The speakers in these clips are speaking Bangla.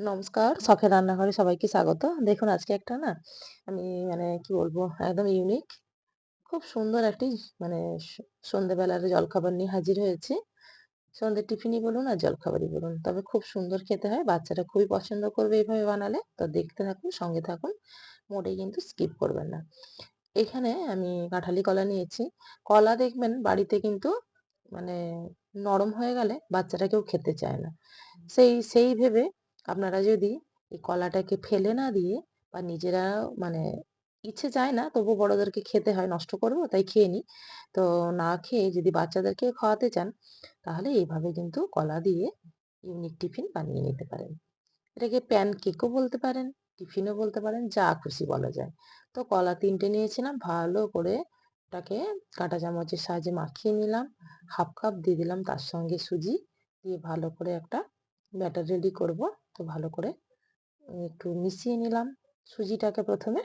নমস্কার, শখের রান্নাঘরে সবাইকে স্বাগত। দেখুন আজকে একটা না আমি মানে কি বলব একদম ইউনিক খুব সুন্দর একটি মানে স সন্ধ্যেবেলার জলখাবার নিয়ে হাজির হয়েছি। সন্ধ্যের টিফিনই বলুন আর জলখাবারই বলুন। তবে খুব সুন্দর খেতে হয়। বাচ্চারা খুবই পছন্দ করবে এইভাবে বানালে। তো দেখতে থাকুন, সঙ্গে থাকুন। মোটেই কিন্তু স্কিপ করবেন না। এখানে আমি কাঁঠালি কলা নিয়েছি। কলা দেখবেন বাড়িতে কিন্তু মানে নরম হয়ে গেলে বাচ্চারা কেউ খেতে চায় না। সেই সেই ভেবে আপনারা যদি এই কলাটাকে ফেলে না দিয়ে বা নিজেরা মানে ইচ্ছে চায় না তবু বড়দেরকে খেতে হয়, নষ্ট করব, তাই খেয়ে নিই। তো না খেয়ে যদি বাচ্চাদেরকে খাওয়াতে চান, তাহলে এইভাবে কিন্তু কলা দিয়ে ইউনিক টিফিন বানিয়ে নিতে পারেন। এটাকে প্যান কেকও বলতে পারেন, টিফিনও বলতে পারেন, যা খুশি বলা যায়। তো কলা তিনটে নিয়েছিলাম, ভালো করে ওটাকে কাঁটা চামচের সাহায্যে মাখিয়ে নিলাম, হাফ কাপ দিয়ে দিলাম তার সঙ্গে সুজি, দিয়ে ভালো করে একটা ব্যাটার রেডি করব। তো ভালো করে একটু মিশিয়ে নিলাম সুজিটাকে প্রথমে।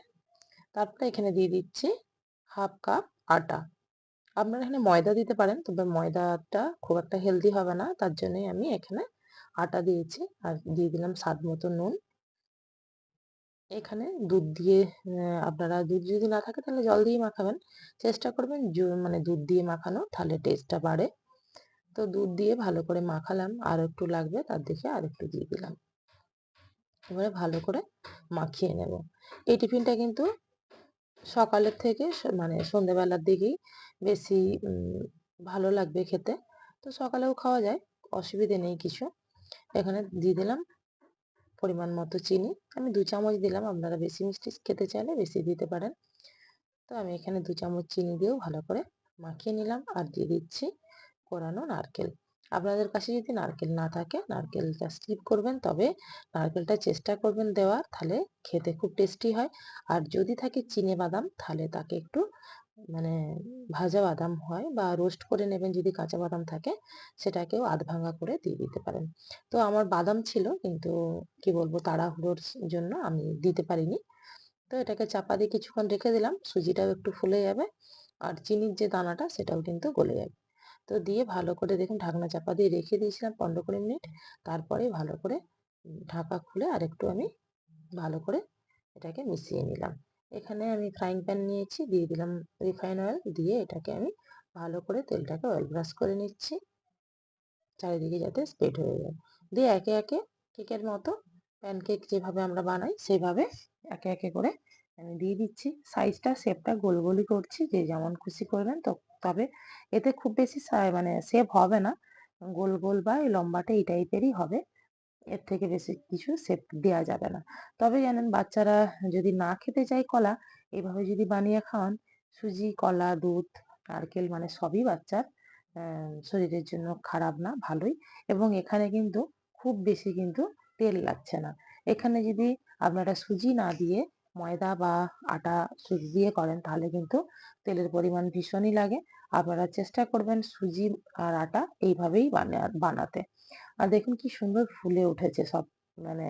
তারপরে এখানে দিয়ে দিচ্ছি হাফ কাপ আটা। আপনারা এখানে ময়দা দিতে পারেন, তবে ময়দাটা খুব একটা হেলদি হবে না, তার জন্যই আমি এখানে আটা দিয়েছি। আর দিয়ে দিলাম স্বাদ মতো নুন। এখানে দুধ দিয়ে আপনারা দুধ যদি না থাকে তাহলে জল দিয়ে মাখাবেন। চেষ্টা করবেন মানে দুধ দিয়ে মাখানো, তাহলে টেস্টটা বাড়ে। তো দুধ দিয়ে ভালো করে মাখালাম, আর একটু লাগবে তার দেখে আর একটু দিয়ে দিলাম। এবারে ভালো করে মাখিয়ে নেব। এই টিফিনটা কিন্তু সকালের থেকে মানে সন্ধেবেলার দিকেই বেশি ভালো লাগবে খেতে। তো সকালেও খাওয়া যায়, অসুবিধে নেই কিছু। এখানে দিয়ে দিলাম পরিমাণ মতো চিনি। আমি দু চামচ দিলাম, আপনারা বেশি মিষ্টি খেতে চাইলে বেশি দিতে পারেন। তো আমি এখানে দু চামচ চিনি দিয়েও ভালো করে মাখিয়ে নিলাম আর দিয়ে দিচ্ছি কোরানো নারকেল। আপনাদের কাছে যদি নারকেল না থাকে, নারকেলটা স্কিপ করবেন, তবে নারকেলটা চেষ্টা করবেন দেওয়ার, তাহলে খেতে খুব টেস্টি হয়। আর যদি থাকে চিনে বাদাম, তাহলে তাকে একটু মানে ভাজা বাদাম হয় বা রোস্ট করে নেবেন যদি কাঁচা বাদাম থাকে, সেটাকেও আধ ভাঙা করে দিয়ে দিতে পারেন। তো আমার বাদাম ছিল, কিন্তু কি বলব, তাড়াহুড়োর জন্য আমি দিতে পারিনি। তো এটাকে চাপা দিয়ে কিছুক্ষণ রেখে দিলাম, সুজিটাও একটু ফুলে যাবে, আর চিনির যে দানাটা, সেটাও কিন্তু গলে যাবে। তো দিয়ে ভালো করে দেখুন ঢাকনা চাপা দিয়ে রেখে দিয়েছিলাম পনেরো কুড়ি মিনিট। তারপরে ভালো করে ঢাকা খুলে আর একটু আমি ভালো করে এটাকে মিশিয়ে নিলাম। এখানে আমি ফ্রাইং প্যান নিয়েছি, দিয়ে দিলাম রিফাইন অয়েল দিয়ে এটাকে আমি ভালো করে তেলটাকে অয়েল ব্রাশ করে নিচ্ছি। চারিদিকে যাতে স্প্রেড হয়ে যায়। দিয়ে একে একে কেকের মতো প্যানকেক যেভাবে আমরা বানাই, সেভাবে একে একে করে আমি দিয়ে দিচ্ছি। সাইজটা শেপটা গোল গোলই করছি, যে যেমন খুশি করবেন তো, তবে এতে খুব বেশি মানে শেপ হবে না। গোল গোল বা লম্বাটা এই টাইপেরই হবে। এর থেকে বেশি কিছু শেপ দেওয়া যাবে না। তবে জানেন, বাচ্চারা যদি না খেতে চায় কলা এইভাবে যদি বানিয়ে খাওয়ান, সুজি, কলা, দুধ, নারকেল মানে সবই বাচ্চার শরীরের জন্য খারাপ না, ভালোই। এবং এখানে কিন্তু খুব বেশি কিন্তু তেল লাগছে না। এখানে যদি আপনারা সুজি না দিয়ে ময়দা বা আটা সুজি দিয়ে করেন, তাহলে কিন্তু তেলের পরিমাণ ভীষণই লাগে। আপনারা চেষ্টা করবেন সুজি আর আটা এইভাবেই বানাতে। আর দেখুন কি সুন্দর ফুলে উঠেছে সব মানে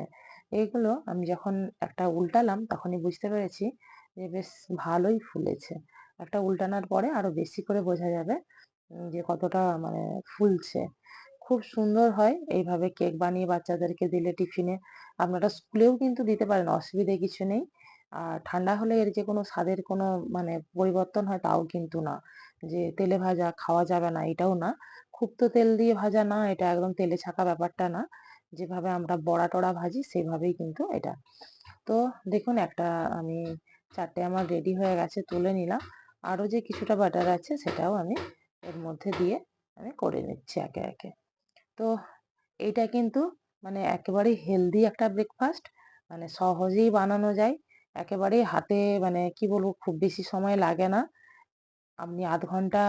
এইগুলো আমি যখন একটা উল্টালাম তখনই বুঝতে পেরেছি যে বেশ ভালোই ফুলেছে। একটা উল্টানোর পরে আরও বেশি করে বোঝা যাবে যে কতটা মানে ফুলছে। খুব সুন্দর হয় এইভাবে কেক বানিয়ে বাচ্চাদেরকে দিলে টিফিনে। আপনারা স্কুলেও কিন্তু দিতে পারেন, অসুবিধে কিছু নেই। আর ঠান্ডা হলে এর যে কোনো স্বাদের কোনো মানে পরিবর্তন হয় তাও কিন্তু না। যে তেলে ভাজা খাওয়া যাবে না, এটাও না। খুব তো তেল দিয়ে ভাজা না, এটা একদম তেলে ছাকা ব্যাপারটা না। যেভাবে আমরা বড়া টড়া ভাজি, সেভাবেই কিন্তু এটা। তো দেখুন, একটা আমি চারটে আমার রেডি হয়ে গেছে, তুলে নিলাম। আরও যে কিছুটা বাটার আছে, সেটাও আমি এর মধ্যে দিয়ে আমি করে নিচ্ছি একে একে। তো এইটা কিন্তু মানে একেবারেই হেলদি একটা ব্রেকফাস্ট। মানে সহজেই বানানো যায়। একেবারেই হাতে মানে কি বলব খুব বেশি সময় লাগে না। আপনি আধ ঘণ্টা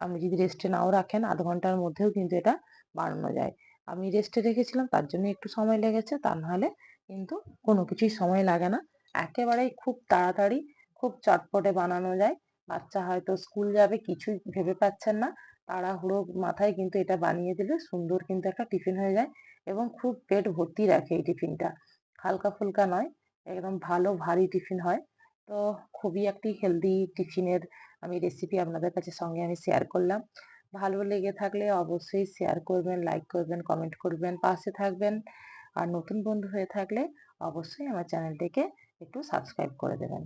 আপনি যদি রেস্টে নাও রাখেন, আধ ঘণ্টার মধ্যেও কিন্তু এটা বানানো যায়। আমি রেস্টে রেখেছিলাম, তার জন্য একটু সময় লেগেছে, তা নাহলে কিন্তু কোনো কিছুই সময় লাগে না। একেবারেই খুব তাড়াতাড়ি, খুব চটপটে বানানো যায়। বাচ্চা হয়তো স্কুল যাবে, কিছুই ভেবে পাচ্ছেন না। তাড়াহুড়ো মাথায় কিন্তু এটা বানিয়ে দিলে সুন্দর কিন্তু একটা টিফিন হয়ে যায় এবং খুব পেট ভর্তি রাখে এই টিফিনটা। হালকা ফুলকা নয় একদম ভালো, ভারী টিফিন হয়। তো খুবই একটি হেলদি টিফিনের আমি রেসিপি আপনাদের কাছে সঙ্গে আমি শেয়ার করলাম। ভালো লেগে থাকলে অবশ্যই শেয়ার করবেন লাইক করবেন কমেন্ট করবেন, পাশে থাকবেন। আর নতুন বন্ধু হয়ে থাকলে অবশ্যই আমার চ্যানেলটিকে একটু সাবস্ক্রাইব করে দেবেন।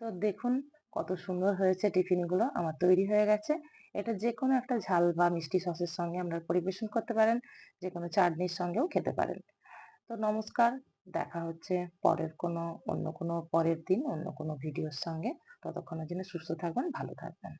তো দেখুন কত সুন্দর হয়েছে টিফিনগুলো, আমার তৈরি হয়ে গেছে। এটা যে কোনো একটা ঝাল বা মিষ্টি সসের সঙ্গে আপনারা পরিবেশন করতে পারেন যে কোনো চাটনির সঙ্গেও খেতে পারেন। তো নমস্কার দেখা হচ্ছে পরের কোনো, অন্য কোনো পরের দিন, অন্য কোনো ভিডিওর সঙ্গে। ততক্ষণের জন্য সুস্থ থাকবেন, ভালো থাকবেন।